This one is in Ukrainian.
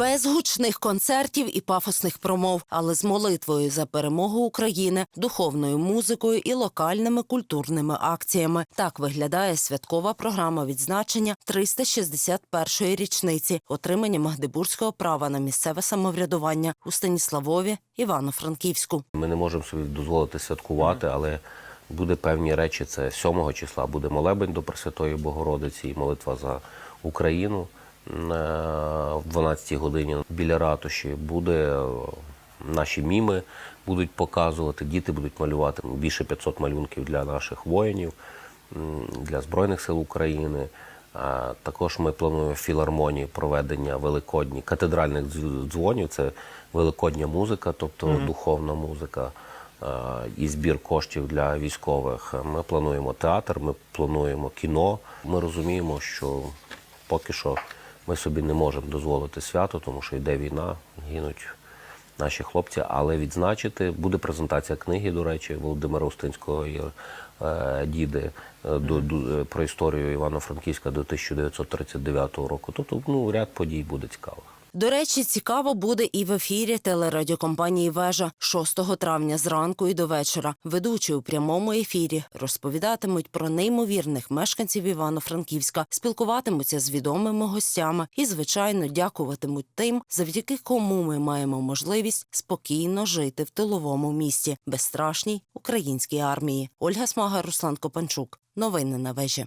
Без гучних концертів і пафосних промов, але з молитвою за перемогу України, духовною музикою і локальними культурними акціями. Так виглядає святкова програма відзначення 361-ї річниці отримання Магдебурзького права на місцеве самоврядування у Станіславові, Івано-Франківську. Ми не можемо собі дозволити святкувати, але буде певні речі. Це 7 числа буде молебень до Пресвятої Богородиці і молитва за Україну в 12 годині біля ратуші. Буде е, наші міми будуть показувати, діти будуть малювати більше 500 малюнків для наших воїнів, для Збройних сил України. Також ми плануємо в філармонії проведення великодні катедральних дз- дзвонів. Це великодня музика, тобто духовна музика е, і збір коштів для військових. Ми плануємо театр, ми плануємо кіно. Ми розуміємо, що поки що ми собі не можемо дозволити свято, тому що йде війна, гинуть наші хлопці, але відзначити буде презентація книги, до речі, Володимира Устинського і е, діди е, до, до- про історію Івано-Франківська до 1939 року. Тобто, ну, ряд подій буде цікавих. До речі, цікаво буде і в ефірі телерадіокомпанії Вежа 6 травня зранку і до вечора. Ведучі у прямому ефірі розповідатимуть про неймовірних мешканців Івано-Франківська, спілкуватимуться з відомими гостями і, звичайно, дякуватимуть тим, завдяки кому ми маємо можливість спокійно жити в тиловому місті, безстрашній українській армії. Ольга Смага, Руслан Копанчук. Новини на вежі.